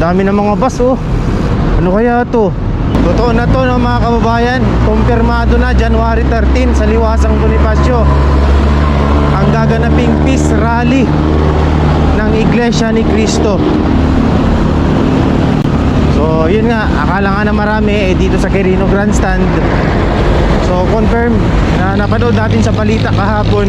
Dami ng mga bus oh. Ano kaya to? Totoo na to no, mga kababayan. Kumpirmado na January 13 sa Liwasang Bonifacio. Ang gaganaping peace rally ng Iglesia ni Cristo. So, yun nga, akala nga na marami eh, dito sa Quirino Grandstand. So, confirm na napanood natin sa balita kahapon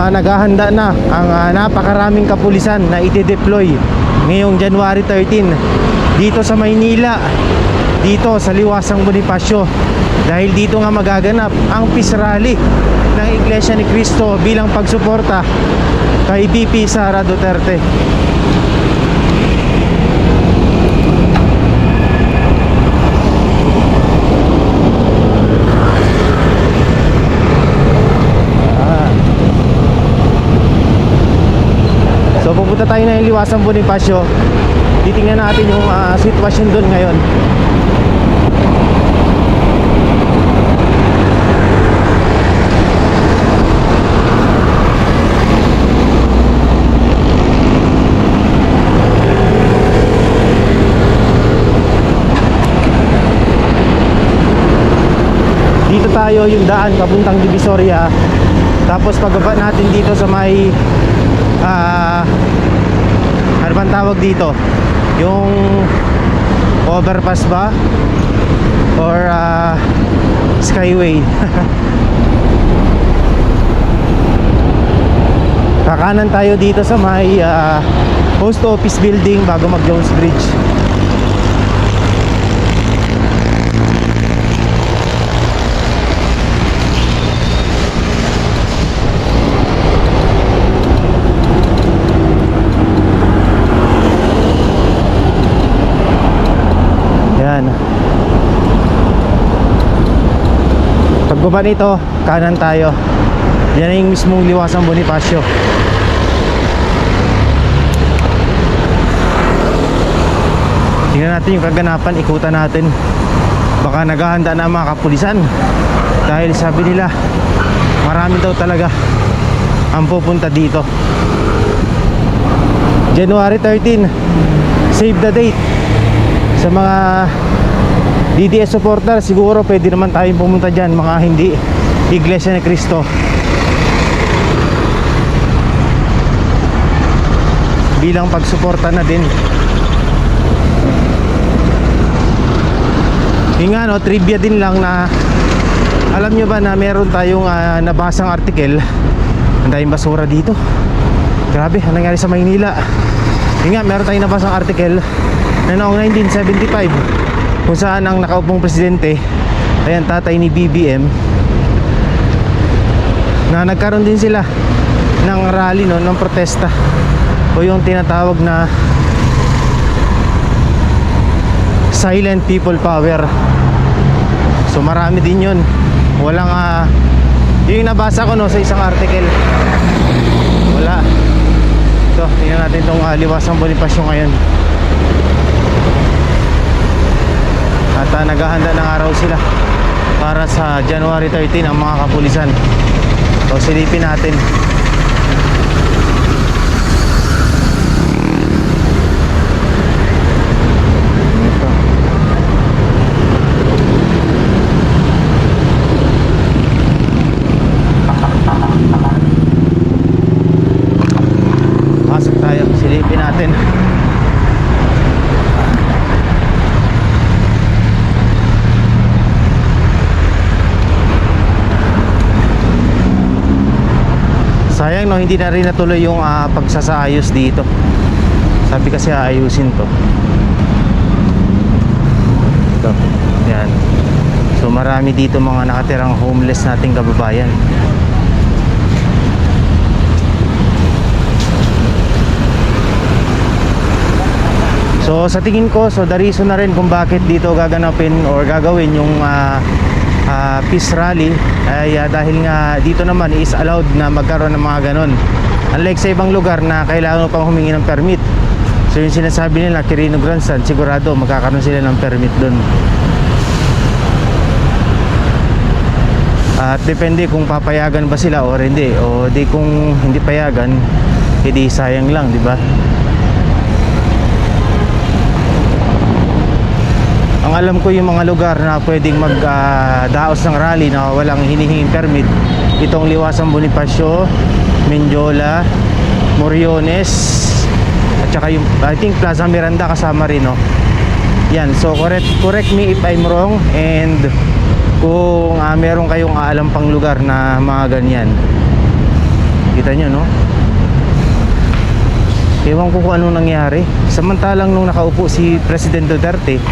na naghahanda na ang ah, napakaraming kapulisan na ide-deploy ngayong January 13 dito sa Maynila dito sa Liwasang Bonifacio. Dahil dito nga magaganap ang peace rally ng Iglesia ni Cristo bilang pagsuporta kay BP Sara Duterte So pupunta tayo na yung Liwasang Bonifacio. Titingnan natin yung ah, sitwasyon doon ngayon. Dito tayo yung daan papuntang Divisoria. Tapos pagbaba natin dito sa may ano bang tawag dito? Yung overpass ba? Or ah, skyway? Kakanan tayo dito sa may ah, post office building bago mag Jones Bridge. Yan. Pagbaba nito, kanan tayo. Yan yung mismong liwasang Bonifacio. Tingnan natin yung kaganapan, ikutan natin. Baka naghahanda na ang mga kapulisan. Dahil sabi nila, marami daw talaga ang pupunta dito. January 13, save the date sa mga DDS supporter siguro pwede naman tayong pumunta dyan mga hindi Iglesia ni Cristo. Bilang pagsuporta na din. Yung nga trivia din lang na alam nyo ba na meron tayong ah, nabasang article? Ang daming basura dito. Grabe ang nangyari sa Maynila? Yun nga meron tayong nabasang article na noong 1975 kung saan ang nakaupong presidente ay ang tatay ni BBM na nagkaroon din sila ng rally no, ng protesta o yung tinatawag na silent people power. So marami din yun. Walang ah, yung nabasa ko no, sa isang article. Wala. Ito tingnan natin itong uh, liwasang Bonifacio ngayon at uh, naghahanda ng araw sila para sa January 13 ang mga kapulisan. So silipin natin. Pasok tayo. Silipin natin Sayang no, hindi na rin natuloy yung ah, pagsasaayos dito. Sabi kasi aayusin to. Ito, yan. So marami dito mga nakatirang homeless nating kababayan. So sa tingin ko, so the reason na rin kung bakit dito gaganapin or gagawin yung ah, ah, peace rally ay ah, dahil nga dito naman is allowed na magkaroon ng mga ganon. Unlike sa ibang lugar na kailangan mo pang humingi ng permit. So yung sinasabi nila, Quirino Grandstand, sigurado magkakaroon sila ng permit doon. At depende kung papayagan ba sila or hindi. O di kung hindi payagan, Hindi sayang lang, di ba? Ang alam ko yung mga lugar na pwedeng magdaos ng rally na walang hinihinging permit. Itong Liwasang Bonifacio, Menjola, Moriones, at saka yung I think Plaza Miranda kasama rin, no? Yan, so correct correct me if I'm wrong and kung ah, meron kayong alam pang lugar na mga ganyan. Kita nyo, no? Ewan ko kung ano nangyari. Samantalang nung nakaupo si President Duterte,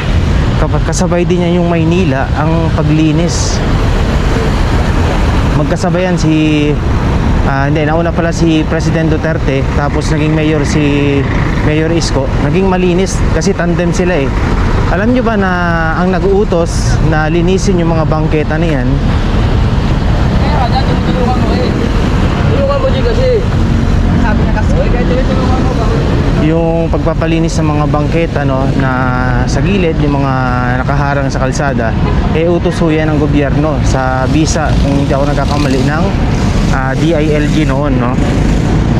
kasabay din niya yung Maynila ang paglinis. Magkasabayan si ah, hindi nauna pala si President Duterte tapos naging mayor si Mayor Isko. Naging malinis kasi tandem sila eh. Alam nyo ba na ang nag-uutos na linisin yung mga bangketa na yan Kaya ka, tinutulungan mo eh. Tulungan mo din kasi. Sabi na kasi. Kaya tinutulungan mo ba? Yung pagpapalinis sa mga bangketa no na sa gilid yung mga nakaharang sa kalsada eh utos ho yan ng gobyerno sa visa kung hindi ako nagkakamali ng ah, DILG noon no?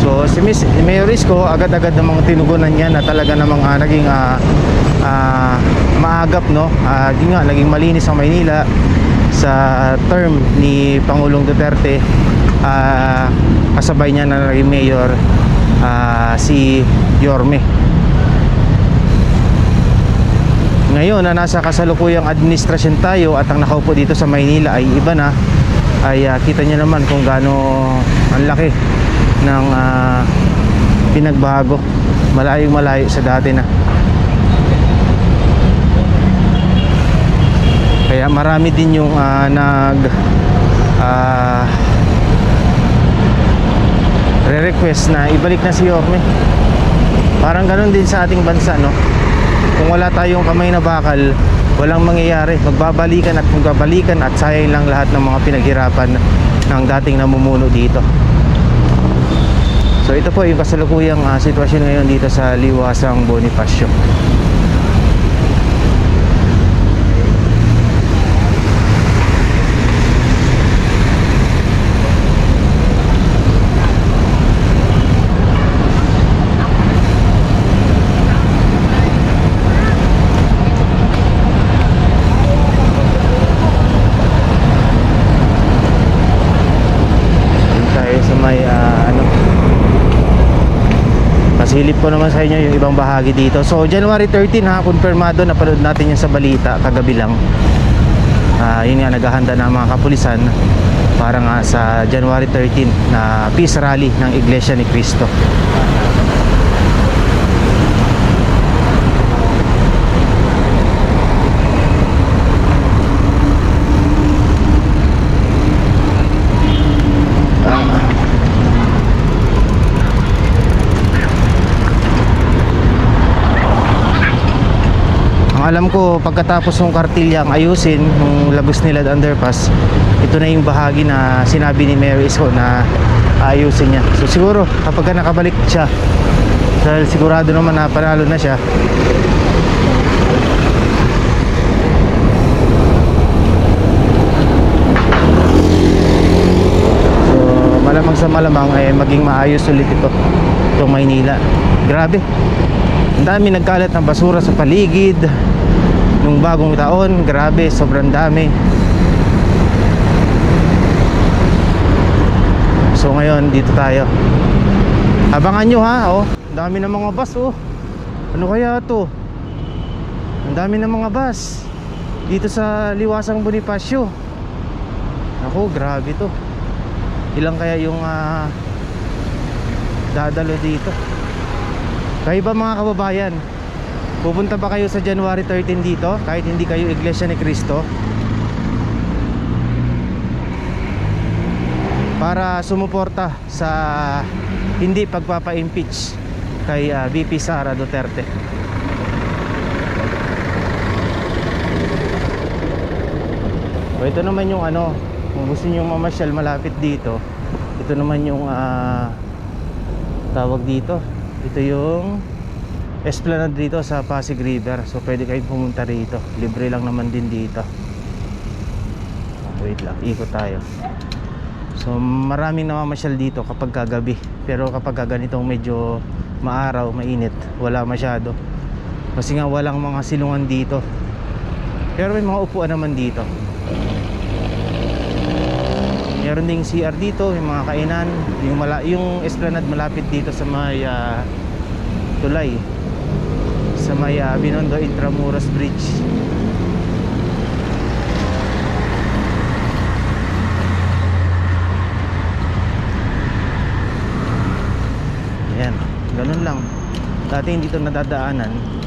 So si Miss Mayor Isko agad-agad namang tinugunan niya na talaga namang ah, naging ah, ah, maagap no? Di nga naging malinis ang Maynila sa term ni Pangulong Duterte. Ah, kasabay niya na naging mayor ah, si Yorme. Ngayon na nasa kasalukuyang administrasyon tayo at ang nakaupo dito sa Maynila ay iba na ay ah, kita nyo naman kung gaano ang laki ng ah, pinagbago. Malayong malayo sa dati na. Kaya marami din yung ah, nag ah, re-request na ibalik na si Yorme parang ganun din sa ating bansa no? Kung wala tayong kamay na bakal walang mangyayari. Magbabalikan at magbabalikan at sayang lang lahat ng mga pinaghirapan ng dating namumuno dito. So ito po yung kasalukuyang ah, sitwasyon ngayon dito sa Liwasang Bonifacio Yun tayo sa may ah, ano Pasilip ko naman sa inyo yung ibang bahagi dito. So January 13 ha, konfirmado Napanood natin yan sa balita kagabi lang. Ah, Yun nga naghahanda na mga kapulisan Para nga sa January 13 Na peace rally ng Iglesia ni Cristo alam ko pagkatapos ng kartilyang ayusin ng Lagos Nilad Underpass ito na yung bahagi na sinabi ni Mayor Isko na ayusin niya. So siguro kapag ka nakabalik siya dahil sigurado naman na panalo na siya so malamang sa malamang ay maging maayos ulit ito itong Maynila. Grabe. Ang dami nagkalat ng basura sa paligid nung bagong taon grabe sobrang dami. So ngayon dito tayo. Abangan nyo ha? Oh dami ng mga bus oh. Ano kaya to? Ang dami ng mga bus. Dito sa Liwasang Bonifacio. Ako grabe to. Ilang kaya yung ah, dadalo dito? Kayo ba mga kababayan? Pupunta ba kayo sa January 13 dito kahit hindi kayo Iglesia ni Cristo? Para sumuporta sa hindi pagpapa-impeach kay ah, VP Sara Duterte. O ito naman yung ano, kung gusto niyo mamasyal malapit dito, ito naman yung ah, tawag dito. Ito yung esplanade dito sa Pasig River. So pwede kayong pumunta rito. Libre lang naman din dito. Wait lang, ikot tayo. So maraming namamasyal dito kapag kagabi. Pero kapag ganitong medyo maaraw, mainit, wala masyado. Kasi nga walang mga silungan dito. Pero may mga upuan naman dito. Meron ding CR dito, may mga kainan, yung mala yung esplanade malapit dito sa may ah, tulay. Sa may ah, Binondo Intramuros Bridge. Ayan, ganun lang. Dati hindi ito nadadaanan.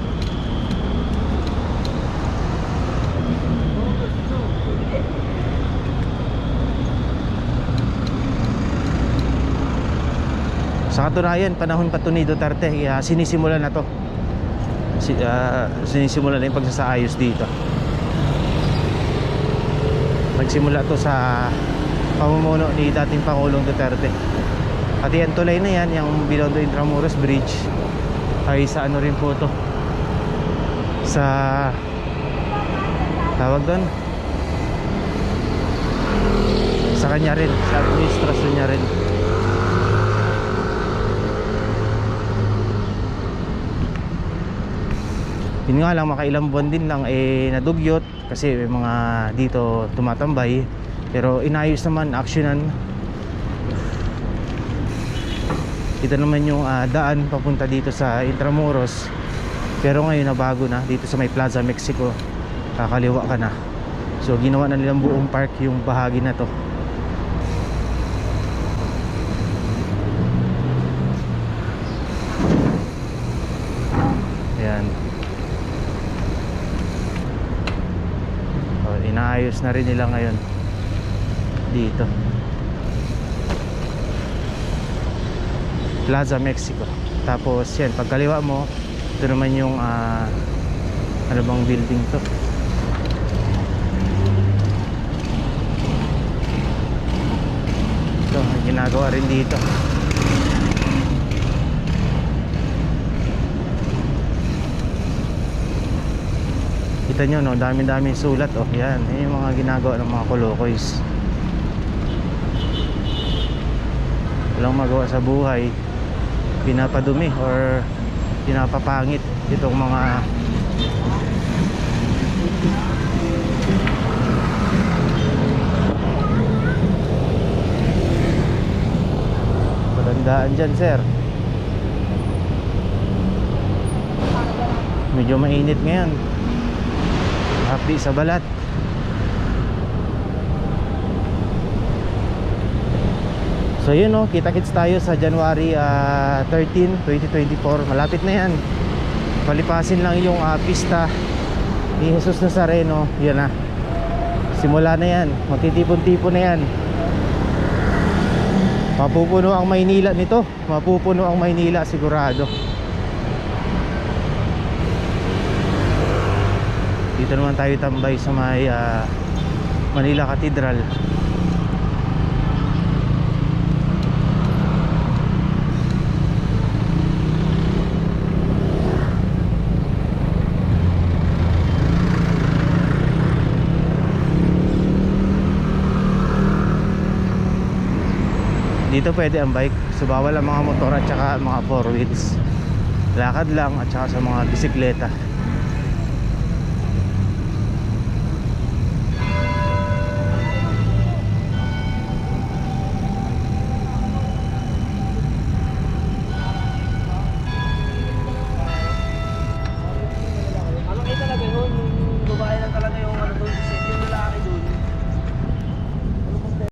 Sa katunayan, panahon pa to ni Duterte, kaya sinisimula na to. Si, ah, sinisimula na yung pagsasaayos dito. Nagsimula to sa pamumuno ni dating Pangulong Duterte. At yan tulay na yan, yung Binondo Intramuros Bridge ay sa ano rin po to sa tawag doon sa kanya rin sa administrasyon niya rin yun nga lang makailang buwan din lang eh nadugyot kasi may mga dito tumatambay. Pero inayos naman actionan ito naman yung ah, daan papunta dito sa Intramuros. Pero ngayon nabago na dito sa may Plaza Mexico. Kakaliwa ka na. So ginawa na nilang buong park yung bahagi na to Ayan. Oh, inaayos na rin nila ngayon dito. Plaza Mexico. Tapos yan, pagkaliwa mo, ito naman yung ah, ano bang building to? Ito, ginagawa rin dito. Kita nyo no, dami-daming sulat oh. Yan, yan yung mga ginagawa ng mga kolokoys. Walang magawa sa buhay. Pinapadumi or pinapapangit itong mga Patandaan dyan sir Medyo mainit ngayon Hapdi sa balat. So yun oh, kita-kits tayo sa January ah, 13, 2024 Malapit na yan. Palipasin lang yung ah, pista Ni Jesus Nazareno. Yan na Simula na yan. Magtitipon-tipon na yan. Mapupuno ang Maynila nito. Mapupuno ang Maynila sigurado Dito naman tayo tambay sa may ah, Manila Cathedral. Dito pwede ang bike. So bawal ang mga motor at saka mga four wheels. Lakad lang at saka sa mga bisikleta